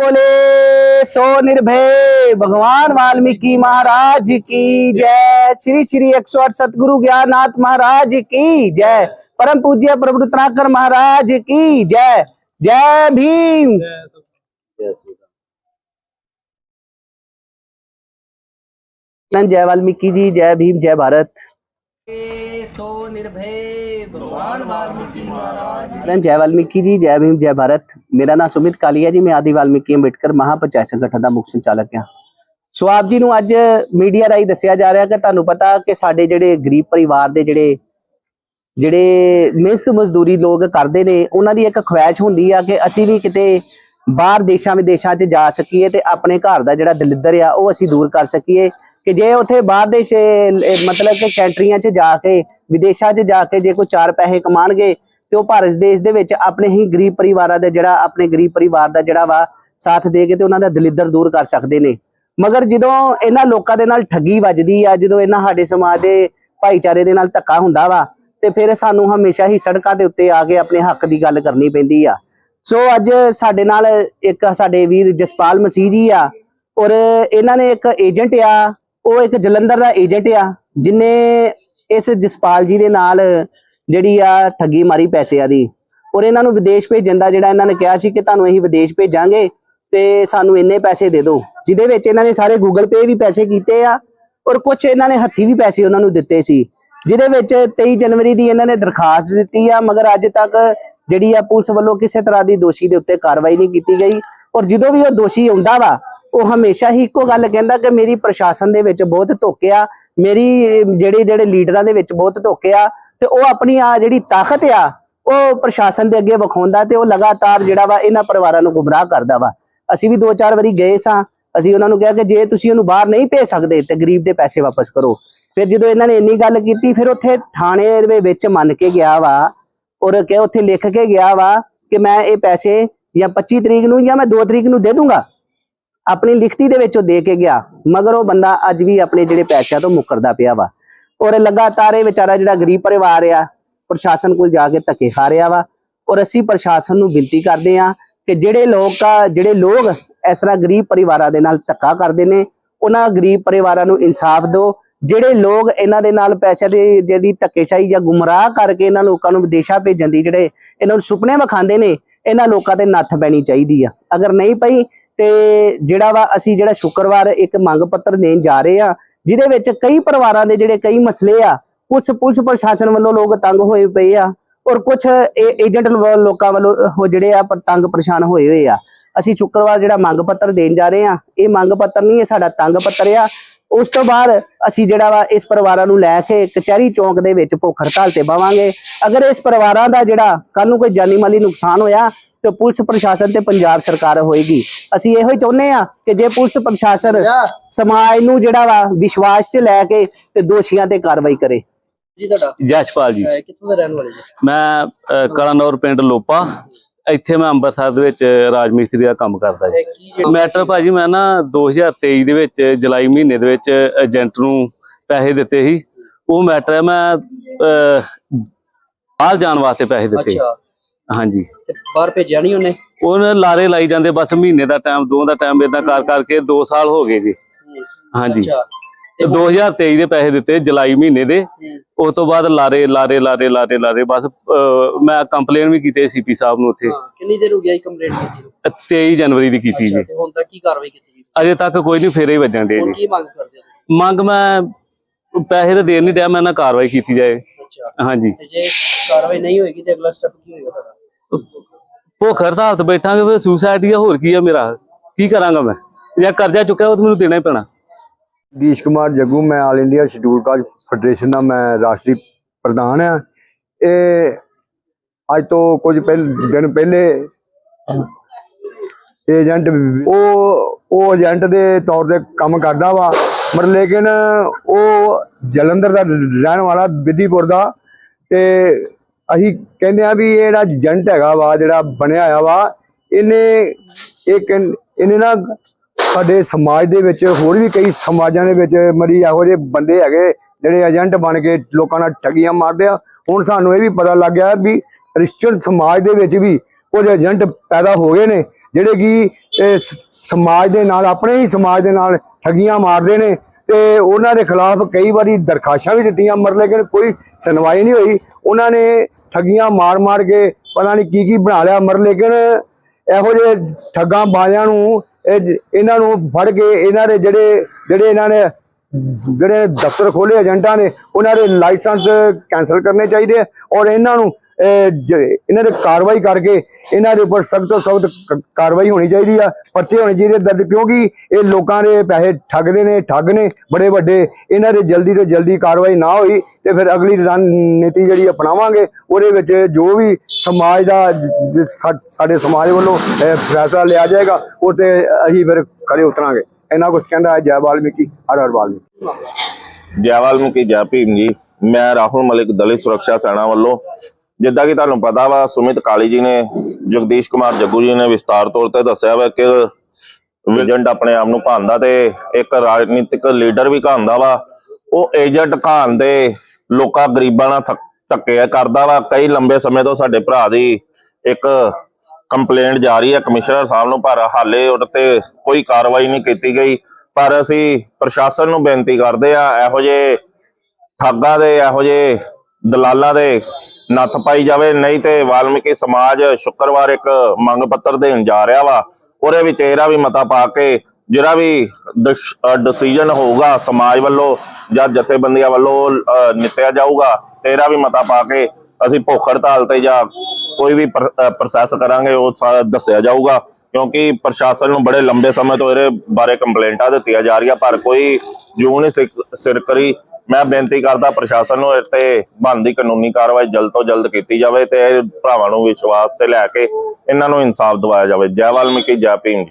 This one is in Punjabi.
बोले सो निर्भय भगवान वाल्मीकि महाराज की जय। श्री श्री एक सौ आठ सतगुरु ज्ञाननाथ महाराज की जय। परम पूज्य प्रभु रत्नाकर महाराज की जय। जय भीम। जय वाल्मीकि जी जय भीम जय भारत। सो निर्भय भगवान वाल्मीकि महाराज जय वाल्मीकि जी जय भीम जय भारत ਮੇਰਾ ਨਾਮ ਸੁਮਿਤ ਕਾਲੀਆ ਜੀ ਮੈਂ ਆਦੀ ਵਾਲਮੀਕੀ ਅੰਬੇਡਕਰ ਮਹਾਪੰਚਾਇਤ ਸੰਗਠਨ ਦਾ ਮੁੱਖ ਸੰਚਾਲਕ ਹਾਂ ਸੋ ਆਪ ਜੀ ਨੂੰ ਅੱਜ ਮੀਡੀਆ ਰਾਹੀਂ ਦੱਸਿਆ ਜਾ ਰਿਹਾ ਕਿ ਤੁਹਾਨੂੰ ਪਤਾ ਕਿ ਸਾਡੇ ਜਿਹੜੇ ਗਰੀਬ ਪਰਿਵਾਰ ਦੇ ਜਿਹੜੇ ਜਿਹੜੇ ਮਿਹਨਤ ਮਜ਼ਦੂਰੀ ਲੋਕ ਕਰਦੇ ਨੇ ਉਹਨਾਂ ਦੀ ਇੱਕ ਖੁਆਇਸ਼ ਹੁੰਦੀ ਆ ਕਿ ਅਸੀਂ ਵੀ ਕਿਤੇ ਬਾਹਰ ਦੇਸ਼ਾਂ ਵਿਦੇਸ਼ਾਂ 'ਚ ਜਾ ਸਕੀਏ ਤੇ ਆਪਣੇ ਘਰ ਦਾ ਜਿਹੜਾ ਦਲਿੱਦਰ ਆ, ਉਹ ਅਸੀਂ ਦੂਰ ਕਰ ਸਕੀਏ। ਕਿ ਜੇ ਉੱਥੇ ਬਾਹਰ ਦੇ ਮਤਲਬ ਕਿ ਕੰਟਰੀਆਂ 'ਚ ਜਾ ਕੇ, ਵਿਦੇਸ਼ਾਂ 'ਚ ਜਾ ਕੇ ਜੇ ਕੋਈ ਚਾਰ ਪੈਸੇ ਕਮਾਣਗੇ, ਤੇ ਉਹ ਭਾਰਤ ਦੇਸ਼ ਦੇ ਵਿੱਚ ਆਪਣੇ ਹੀ ਗਰੀਬ ਪਰਿਵਾਰਾਂ ਦਾ ਜਿਹੜਾ, ਆਪਣੇ ਗਰੀਬ ਪਰਿਵਾਰ ਦਾ ਜਿਹੜਾ ਵਾ, ਸਾਥ ਦੇ ਕੇ ਤੇ ਉਹਨਾਂ ਦਾ ਦਲਿੱਦਰ ਦੂਰ ਕਰ ਸਕਦੇ ਨੇ। ਮਗਰ ਜਦੋਂ ਇਹਨਾਂ ਲੋਕਾਂ ਦੇ ਨਾਲ ਠੱਗੀ ਵੱਜਦੀ ਆ, ਜਦੋਂ ਇਹਨਾਂ ਸਾਡੇ ਸਮਾਜ ਦੇ ਭਾਈਚਾਰੇ ਦੇ ਨਾਲ ਧੱਕਾ ਹੁੰਦਾ ਵਾ, ਤੇ ਫਿਰ ਸਾਨੂੰ ਹਮੇਸ਼ਾ ਹੀ ਸੜਕਾਂ ਦੇ ਉੱਤੇ ਆ ਕੇ ਆਪਣੇ ਹੱਕ ਦੀ ਗੱਲ ਕਰਨੀ ਪੈਂਦੀ ਆ। ਸੋ ਅੱਜ ਸਾਡੇ ਨਾਲ ਇੱਕ ਸਾਡੇ ਵੀਰ ਜਸਪਾਲ ਮਸੀਹ ਜੀ ਆ ਔਰ ਇਹਨਾਂ ਨੇ ਇੱਕ ਏਜੰਟ ਆ, ਉਹ ਇੱਕ ਜਲੰਧਰ ਦਾ ਏਜੰਟ ਆ, ਜਿਨੇ ਇਸ ਜਸਪਾਲ ਜੀ ਦੇ ਨਾਲ ਜਿਹੜੀ ਆ ਠੱਗੀ ਮਾਰੀ ਪੈਸਿਆਂ ਦੀ। ਔਰ ਇਹਨਾਂ ਨੂੰ ਵਿਦੇਸ਼ ਭੇਜਣ ਦਾ ਜਿਹੜਾ ਇਹਨਾਂ ਨੇ ਕਿਹਾ ਸੀ ਕਿ ਤੁਹਾਨੂੰ ਅਸੀਂ ਵਿਦੇਸ਼ ਭੇਜਾਂਗੇ ਤੇ ਸਾਨੂੰ ਇੰਨੇ ਪੈਸੇ ਦੇ ਦਿਓ, ਜਿਹਦੇ ਵਿੱਚ ਇਹਨਾਂ ਨੇ ਸਾਰੇ ਗੂਗਲ ਪੇ ਵੀ ਪੈਸੇ ਕੀਤੇ ਆ ਔਰ ਕੁਝ ਇਹਨਾਂ ਨੇ ਹੱਥੀ ਵੀ ਪੈਸੇ ਉਹਨਾਂ ਨੂੰ ਦਿੱਤੇ ਸੀ, ਜਿਹਦੇ ਵਿੱਚ 23 ਜਨਵਰੀ ਦੀ ਇਹਨਾਂ ਨੇ ਦਰਖਾਸਤ ਦਿੱਤੀ ਆ, ਮਗਰ ਅੱਜ ਤੱਕ ਜਿਹੜੀ ਆ ਪੁਲਿਸ ਵੱਲੋਂ ਕਿਸੇ ਤਰ੍ਹਾਂ ਦੀ ਦੋਸ਼ੀ ਦੇ ਉੱਤੇ ਕਾਰਵਾਈ ਨਹੀਂ ਕੀਤੀ ਗਈ। ਔਰ ਜਦੋਂ ਵੀ ਉਹ ਦੋਸ਼ੀ ਆਉਂਦਾ ਵਾ, ਉਹ ਹਮੇਸ਼ਾ ਹੀ ਇੱਕੋ ਗੱਲ ਕਹਿੰਦਾ ਕਿ ਮੇਰੀ ਪ੍ਰਸ਼ਾਸਨ ਦੇ ਵਿੱਚ ਬਹੁਤ ਧੋਖੇ ਆ, ਮੇਰੀ ਜਿਹੜੇ ਜਿਹੜੇ ਲੀਡਰਾਂ ਦੇ ਵਿੱਚ ਬਹੁਤ ਧੋਖੇ ਆ, ਤੇ ਉਹ ਆਪਣੀ ਆ ਜਿਹੜੀ ਤਾਕਤ ਆ, ਉਹ ਪ੍ਰਸ਼ਾਸਨ ਦੇ ਅੱਗੇ ਵਿਖਾਉਂਦਾ ਤੇ ਉਹ ਲਗਾਤਾਰ ਜਿਹੜਾ ਵਾ ਇਹਨਾਂ ਪਰਿਵਾਰਾਂ ਨੂੰ ਗੁੰਮਰਾਹ ਕਰਦਾ ਵਾ। ਅਸੀਂ ਵੀ ਦੋ ਚਾਰ ਵਾਰੀ ਗਏ ਸਾਂ, ਅਸੀਂ ਉਹਨਾਂ ਨੂੰ ਕਿਹਾ ਕਿ ਜੇ ਤੁਸੀਂ ਉਹਨੂੰ ਬਾਹਰ ਨਹੀਂ ਭੇਜ ਸਕਦੇ ਤੇ ਗਰੀਬ ਦੇ ਪੈਸੇ ਵਾਪਸ ਕਰੋ। ਫਿਰ ਜਦੋਂ ਇਹਨਾਂ ਨੇ ਇੰਨੀ ਗੱਲ ਕੀਤੀ, ਫਿਰ ਉੱਥੇ ਥਾਣੇ ਦੇ ਵਿੱਚ ਮੰਨ ਕੇ ਗਿਆ ਵਾ ਔਰ ਕਿ ਉੱਥੇ ਲਿਖ ਕੇ ਗਿਆ ਵਾ ਕਿ ਮੈਂ ਇਹ ਪੈਸੇ ਜਾਂ 25 ਤਰੀਕ ਨੂੰ ਜਾਂ ਮੈਂ 2 ਤਰੀਕ ਨੂੰ ਦੇ ਦੂੰਗਾ। ਆਪਣੀ ਲਿਖਤੀ ਦੇ ਵਿੱਚ ਉਹ ਦੇ ਕੇ ਗਿਆ, ਮਗਰ ਉਹ ਬੰਦਾ ਅੱਜ ਵੀ ਆਪਣੇ ਜਿਹੜੇ ਪੈਸਿਆਂ ਤੋਂ ਮੁੱਕਰਦਾ ਪਿਆ ਵਾ। ਔਰ ਲਗਾਤਾਰ ਇਹ ਵਿਚਾਰਾ ਜਿਹੜਾ ਗਰੀਬ ਪਰਿਵਾਰ ਆ, ਪ੍ਰਸ਼ਾਸਨ ਕੋਲ ਜਾ ਕੇ ਧੱਕੇ ਖਾ ਰਿਹਾ ਵਾ। ਔਰ ਅਸੀਂ ਪ੍ਰਸ਼ਾਸਨ ਨੂੰ ਬੇਨਤੀ ਕਰਦੇ ਆ ਕਿ ਜਿਹੜੇ ਲੋਕ ਜਿਹੜੇ ਲੋਕ ਇਸ ਤਰ੍ਹਾਂ ਗਰੀਬ ਪਰਿਵਾਰਾਂ ਦੇ ਨਾਲ ਧੱਕਾ ਕਰਦੇ ਨੇ, ਉਹਨਾਂ ਗਰੀਬ ਪਰਿਵਾਰਾਂ ਨੂੰ ਇਨਸਾਫ ਦਿਓ ਜਿਹੜੇ ਲੋਕ ਇਹਨਾਂ ਦੇ ਨਾਲ ਪੈਸੇ ਦੀ ਜਿਹੜੀ ਧੱਕੇਸ਼ਾਹੀ ਜਾਂ ਗੁੰਮਰਾਹ ਕਰਕੇ ਇਹਨਾਂ ਲੋਕਾਂ ਨੂੰ ਵਿਦੇਸ਼ਾਂ ਭੇਜਣ ਦੀ, ਜਿਹੜੇ ਇਹਨਾਂ ਨੂੰ ਸੁਪਨੇ ਵਿਖਾਉਂਦੇ ਨੇ, ਇਹਨਾਂ ਲੋਕਾਂ ਤੇ ਨੱਥ ਪੈਣੀ ਚਾਹੀਦੀ ਆ। ਅਗਰ ਨਹੀਂ ਪਈ, ਤੇ ਜਿਹੜਾ ਵਾ ਅਸੀਂ ਜਿਹੜਾ ਸ਼ੁੱਕਰਵਾਰ ਇੱਕ ਮੰਗ ਪੱਤਰ ਦੇਣ ਜਾ ਰਹੇ ਆ, ਜਿਹਦੇ ਵਿੱਚ ਕਈ ਪਰਿਵਾਰਾਂ ਦੇ ਜਿਹੜੇ ਕਈ ਮਸਲੇ ਆ ਕੁਝ ਪੁਲਿਸ ਪ੍ਰਸ਼ਾਸਨ ਵੱਲੋਂ ਲੋਕ ਤੰਗ ਹੋਏ ਪਏ ਆ, ਔਰ ਕੁਝ ਏਜੰਟ ਲੋਕਾਂ ਵੱਲੋਂ ਉਹ ਜਿਹੜੇ ਆ ਤੰਗ ਪਰੇਸ਼ਾਨ ਹੋਏ ਹੋਏ ਆ। ਅਸੀਂ ਸ਼ੁੱਕਰਵਾਰ ਜਿਹੜਾ ਮੰਗ ਪੱਤਰ ਦੇਣ ਜਾ ਰਹੇ ਆ, ਇਹ ਮੰਗ ਪੱਤਰ ਨਹੀਂ, ਇਹ ਸਾਡਾ ਤੰਗ ਪੱਤਰ ਆ। ਉਸ ਤੋਂ ਬਾਅਦ ਅਸੀਂ ਜਿਹੜਾ ਵਾ ਇਸ ਪਰਿਵਾਰਾਂ ਨੂੰ ਲੈ ਕੇ ਕਚਹਿਰੀ ਚੌਂਕ ਦੇ ਵਿੱਚ ਭੁੱਖ ਹੜਤਾਲ ਤੇ ਬਾਵਾਂਗੇ। ਅਗਰ ਇਸ ਪਰਿਵਾਰਾਂ ਦਾ ਜਿਹੜਾ ਕੱਲ ਨੂੰ ਕੋਈ ਜਾਨੀ ਮਾਲੀ ਨੁਕਸਾਨ ਹੋਇਆ ਤੇ ਪੁਲਿਸ ਪ੍ਰਸ਼ਾਸਨ ਤੇ ਪੰਜਾਬ ਸਰਕਾਰ ਹੋਏਗੀ। ਅਸੀਂ ਇਹੋ ਹੀ ਚਾਹੁੰਦੇ ਆ ਕਿ ਜੇ ਪੁਲਿਸ ਪ੍ਰਸ਼ਾਸਨ ਸਮਾਜ ਨੂੰ ਜਿਹੜਾ ਵਾ ਵਿਸ਼ਵਾਸ 'ਚ ਲੈ ਕੇ ਤੇ ਦੋਸ਼ੀਆਂ ਤੇ ਕਾਰਵਾਈ ਕਰੇ। ਜੀ ਤੁਹਾਡਾ। ਜਸ਼ਪਾਲ ਜੀ। ਕਿੱਥੋਂ ਦੇ ਰਹਿਣ ਵਾਲੇ ਜੀ? ਮੈਂ ਕਲਾਨੌਰ ਪਿੰਡ ਲੋਪਾ। ਇੱਥੇ ਮੈਂ ਅੰਮ੍ਰਿਤਸਰ ਦੇ ਵਿੱਚ ਰਾਜ ਮਿਸਤਰੀ ਦਾ ਕੰਮ ਕਰਦਾ ਜੀ। ਮੈਟਰ ਭਾਜੀ ਮੈਂ ਨਾ 2023 ਦੇ ਵਿੱਚ ਜੁਲਾਈ ਮਹੀਨੇ ਦੇ ਵਿੱਚ ਏਜੰਟ ਨੂੰ ਪੈਸੇ ਦਿੱਤੇ ਸੀ। ਉਹ ਮੈਟਰ ਮੈਂ ਬਾਹਰ ਜਾਣ ਵਾਸਤੇ ਪੈਸੇ ਦਿੱਤੇ ਹਾਂਜੀ। ਬਾਹਰ ਭੇਜਿਆ ਨਹੀਂ ਉਹਨੇ? ਉਹਨੇ ਲਾਰੇ ਲਾਈ ਜਾਂਦੇ ਬਸ ਮਹੀਨੇ ਦਾ ਟਾਈਮ ਦੋ ਦਾ ਟਾਈਮ ਇਦਾਂ ਕਰ ਕਰਕੇ 2 ਸਾਲ ਹੋ ਗਏ ਜੀ। ਹਾਂਜੀ। 2023 ਦੇ ਪੈਸੇ ਦਿੱਤੇ ਜੁਲਾਈ ਮਹੀਨੇ ਦੇ। ਉਸ ਤੋਂ ਬਾਅਦ ਲਾਰੇ ਲਾਰੇ ਲਾਰੇ ਲਾਰੇ ਲਾਰੇ ਬਸ ਅਹ, ਮੈਂ ਕੰਪਲੇਨ ਵੀ ਕੀਤੀ ਸੀਪੀ ਸਾਹਿਬ ਨੂੰ ਉੱਥੇ। ਹਾਂ ਕਿੰਨੀ ਦੇਰ ਹੋ ਗਿਆ ਇਹ ਕੰਪਲੇਂਟ ਕੀਤੀ ਨੂੰ? 23 ਜਨਵਰੀ ਦੀ ਕੀਤੀ ਜੀ। ਤੇ ਹੁਣ ਤੱਕ ਕੀ ਕਾਰਵਾਈ ਕੀਤੀ ਜੀ? ਅਜੇ ਤੱਕ ਕੋਈ ਨਹੀਂ ਫੇਰੇ ਹੀ ਵੱਜਣ ਦੇ ਹੁਣ ਜੀ ਕੀ ਮੰਗ ਕਰਦੇ ਹੋ ਤੁਸੀਂ? ਮੰਗ ਮੈਂ ਪੈਸੇ ਤਾਂ ਦੇਣ ਨਹੀਂ ਡਿਆ ਮੈਂ ਨਾ ਕਾਰਵਾਈ ਕੀਤੀ ਜਾਏ। ਅੱਛਾ। ਹਾਂਜੀ। ਤੇ ਜੇ ਕਾਰਵਾਈ ਨਹੀਂ ਹੋਏਗੀ ਤੇ ਅਗਲਾ ਸਟੈਪ ਕੀ ਹੋਏਗਾ ਤੁਹਾਡਾ? ਭੁੱਖ ਹੜਤਾਲ ਤੇ ਬੈਠਾਂਗੇ ਫਿਰ ਆ, ਹੋਰ ਕੀ ਆ ਮੇਰਾ? ਕੀ ਕਰਾਂਗਾ ਮੈਂ? ਜਾਂ ਕਰਜ਼ਾ ਚੁੱਕਿਆ ਉਹ ਤਾਂ ਮੈਨੂੰ ਦੇਣਾ ਹੀ ਪੈਣਾ। ਦੀਸ਼ ਕੁਮਾਰ ਜੱਗੂ, ਮੈਂ all India scheduled caste federation ਦਾ ਮੈਂ ਰਾਸ਼ਟਰੀ ਪ੍ਰਧਾਨ ਆ ਇਹ ਅੱਜ ਤੋਂ ਕੁਝ ਪਹਿਲ, ਦਿਨ ਪਹਿਲੇ ਏਜੰਟ ਉਹ ਉਹ ਏਜੰਟ ਦੇ ਤੌਰ ਤੇ ਕੰਮ ਕਰਦਾ ਵਾ ਪਰ ਲੇਕਿਨ ਉਹ ਜਲੰਧਰ ਦਾ ਰਹਿਣ ਵਾਲਾ ਵਿਧੀਪੁਰ ਦਾ ਤੇ ਅਸੀਂ ਕਹਿੰਦੇ ਆ ਵੀ ਇਹ ਜਿਹੜਾ ਏਜੰਟ ਹੈਗਾ ਵਾ, ਜਿਹੜਾ ਬਣਿਆ ਹੋਇਆ ਵਾ, ਇਹਨੇ ਇਹ ਕਹਿੰ- ਇਹਨੇ ਨਾ ਸਾਡੇ ਸਮਾਜ ਦੇ ਵਿੱਚ ਹੋਰ ਵੀ ਕਈ ਸਮਾਜਾਂ ਦੇ ਵਿੱਚ ਮਰੀ ਇਹੋ ਜਿਹੇ ਬੰਦੇ ਹੈਗੇ, ਜਿਹੜੇ ਏਜੰਟ ਬਣ ਕੇ ਲੋਕਾਂ ਨਾਲ ਠੱਗੀਆਂ ਮਾਰਦੇ ਆ। ਹੁਣ ਸਾਨੂੰ ਇਹ ਵੀ ਪਤਾ ਲੱਗ ਗਿਆ ਵੀ ਕ੍ਰਿਸਚੀਅਨ ਸਮਾਜ ਦੇ ਵਿੱਚ ਵੀ ਕੁਝ ਏਜੰਟ ਪੈਦਾ ਹੋ ਗਏ ਨੇ, ਜਿਹੜੇ ਕਿ ਸਮਾਜ ਦੇ ਨਾਲ, ਆਪਣੇ ਹੀ ਸਮਾਜ ਦੇ ਨਾਲ ਠੱਗੀਆਂ ਮਾਰਦੇ ਨੇ ਤੇ ਉਹਨਾਂ ਦੇ ਖਿਲਾਫ ਕਈ ਵਾਰੀ ਦਰਖਾਸ਼ਾਂ ਵੀ ਦਿੱਤੀਆਂ ਮਰ ਲੇਕਿਨ ਕੋਈ ਸੁਣਵਾਈ ਨਹੀਂ ਹੋਈ। ਉਹਨਾਂ ਨੇ ਠੱਗੀਆਂ ਮਾਰ-ਮਾਰ ਕੇ ਪਤਾ ਨਹੀਂ ਕੀ ਕੀ ਬਣਾ ਲਿਆ ਮਰ ਲੇਕਿਨ ਇਹੋ ਜਿਹੇ ਠੱਗਾਂ ਬਾਜ਼ਾਂ ਨੂੰ ਇਹਨਾਂ ਨੂੰ ਫੜ ਕੇ ਇਹਨਾਂ ਦੇ ਜਿਹੜੇ ਜਿਹੜੇ ਇਹਨਾਂ ਨੇ, ਜਿਹੜੇ ਦਫ਼ਤਰ ਖੋਲੇ ਏਜੰਟਾਂ ਨੇ, ਉਹਨਾਂ ਦੇ ਲਾਇਸੈਂਸ ਕੈਨਸਲ ਕਰਨੇ ਚਾਹੀਦੇ ਆ ਔਰ ਇਹਨਾਂ ਨੂੰ ਇਹਨਾਂ ਦੇ ਕਾਰਵਾਈ ਕਰਕੇ ਇਹਨਾਂ ਦੇ ਉੱਪਰ ਸਖਤ ਤੋਂ ਸਖਤ ਕਾਰਵਾਈ ਹੋਣੀ ਚਾਹੀਦੀ ਆ, ਪਰਚੇ ਹੋਣੇ ਚਾਹੀਦੇ ਦਰਜ, ਕਿਉਂਕਿ ਇਹ ਲੋਕਾਂ ਦੇ ਪੈਸੇ ਠੱਗਦੇ ਨੇ, ਠੱਗ ਨੇ ਬੜੇ ਵੱਡੇ, ਇਹਨਾਂ ਦੇ ਜਲਦੀ ਤੋਂ ਜਲਦੀ ਕਾਰਵਾਈ ਨਾ ਹੋਈ ਤੇ ਫਿਰ ਅਗਲੀ ਰਣਨੀਤੀ ਜਿਹੜੀ ਅਪਣਾਵਾਂਗੇ, ਉਹਦੇ ਵਿੱਚ ਜੋ ਵੀ ਸਮਾਜ ਦਾ ਸਾਡੇ ਸਮਾਜ ਵੱਲੋਂ ਫੈਸਲਾ ਲਿਆ ਜਾਏਗਾ, ਉਹ ਤੇ ਅਸੀਂ ਫਿਰ ਖੜੇ ਉਤਰਾਂਗੇ। ਇਹਨਾਂ ਕੁਝ ਕਹਿੰਦਾ ਹੈ ਜੈ ਵਾਲਮੀਕੀ, ਹਰ ਹਰ ਵਾਲਮੀਕੀ। ਜੈ ਵਾਲਮੀਕੀ, ਜੈ ਭੀਮ ਜੀ, ਮੈਂ ਰਾਹੁਲ ਮਲਿਕ, ਦਲਿਤ ਸੁਰੱਖਿਆ ਸੈਨਾ ਵੱਲੋਂ ਜਿੱਦਾਂ ਕਿ ਤੁਹਾਨੂੰ ਪਤਾ ਵਾ, ਸੁਮਿਤ ਕਾਲੀ ਜੀ ਨੇ, ਜਗਦੀਸ਼ ਕੁਮਾਰ ਜੱਗੂ ਜੀ ਨੇ ਵਿਸਤਾਰ ਤੌਰ ਤੇ ਦੱਸਿਆ ਵਾ ਕਿ ਏਜੰਟ ਆਪਣੇ ਆਪ ਨੂੰ ਕਹਾਂਦਾ ਤੇ ਇੱਕ ਰਾਜਨੀਤਿਕ ਲੀਡਰ ਵੀ ਕਹਾਂਦਾ ਵਾ। ਉਹ ਏਜੰਟ ਘਾਣ ਦੇ ਲੋਕਾਂ ਗਰੀਬਾਂ ਨਾਲ ਧੱਕੇ ਕਰਦਾ ਵਾ। ਕਈ ਲੰਬੇ ਸਮੇਂ ਤੋਂ ਸਾਡੇ ਭਰਾ ਦੀ ਇੱਕ ਕੰਪਲੇਂਟ ਜਾਰੀ ਹੈ ਕਮਿਸ਼ਨਰ ਸਾਹਿਬ ਨੂੰ ਪਰ ਹਾਲੇ ਉਹਦੇ ਤੇ ਕੋਈ ਕਾਰਵਾਈ ਨਹੀਂ ਕੀਤੀ ਗਈ। ਪਰ ਅਸੀਂ ਪ੍ਰਸ਼ਾਸਨ ਨੂੰ ਬੇਨਤੀ ਕਰਦੇ ਆ, ਇਹੋ ਜਿਹੇ ਠੱਗਾਂ ਦੇ, ਇਹੋ ਜਿਹੇ ਦਲਾਲਾਂ ਦੇ ਨੱਥ ਪਾਈ ਜਾਵੇ ਨਹੀਂ ਤੇ ਵਾਲਮੀਕੀ ਸਮਾਜ ਸ਼ੁੱਕਰਵਾਰ ਇੱਕ ਮੰਗ ਪੱਤਰ ਦੇਣ ਜਾ ਰਿਹਾ ਵਾ। ਉਹਦੇ ਵਿੱਚ ਇਹਦਾ ਵੀ ਮਤਾ ਪਾ ਕੇ ਜਿਹੜਾ ਵੀ ਡਿਸੀਜਨ ਹੋਊਗਾ ਸਮਾਜ ਵੱਲੋਂ ਜਾਂ ਜਥੇਬੰਦੀਆਂ ਵੱਲੋਂ ਅਹ, ਨਿੱਤਿਆ ਜਾਊਗਾ ਤੇਰਾ ਵੀ ਮਤਾ ਪਾ ਕੇ ਅਸੀਂ ਭੁੱਖ ਹੜਤਾਲ ਤੇ ਜਾਂ ਕੋਈ ਵੀ ਪ੍ਰੋਸੈਸ ਕਰਾਂਗੇ ਉਹ ਸਾਰਾ ਦੱਸਿਆ ਜਾਊਗਾ। ਕਿਉਂਕਿ ਪ੍ਰਸ਼ਾਸਨ ਨੂੰ ਬੜੇ ਲੰਬੇ ਸਮੇਂ ਤੋਂ ਇਹਦੇ ਬਾਰੇ ਕੰਪਲੇਂਟਾਂ ਦਿੱਤੀਆਂ ਜਾ ਰਹੀਆਂ ਪਰ ਕੋਈ ਜੂ ਨਹੀਂ ਸਿਰ ਕਰੀ ਮੈਂ ਬੇਨਤੀ ਕਰਦਾ ਪ੍ਰਸ਼ਾਸਨ ਨੂੰ ਇਹ ਤੇ ਬਣਦੀ ਕਾਨੂੰਨੀ ਕਾਰਵਾਈ ਜਲਦ ਤੋਂ ਜਲਦ ਕੀਤੀ ਜਾਵੇ ਤੇ ਇਹ ਭਰਾਵਾਂ ਨੂੰ ਵਿਸ਼ਵਾਸ ਤੇ ਲੈ ਕੇ ਇਹਨਾਂ ਨੂੰ ਇਨਸਾਫ ਦਿਵਾਇਆ ਜਾਵੇ। ਜੈ ਵਾਲਮੀਕੀ, ਜੈ ਭੀਮ।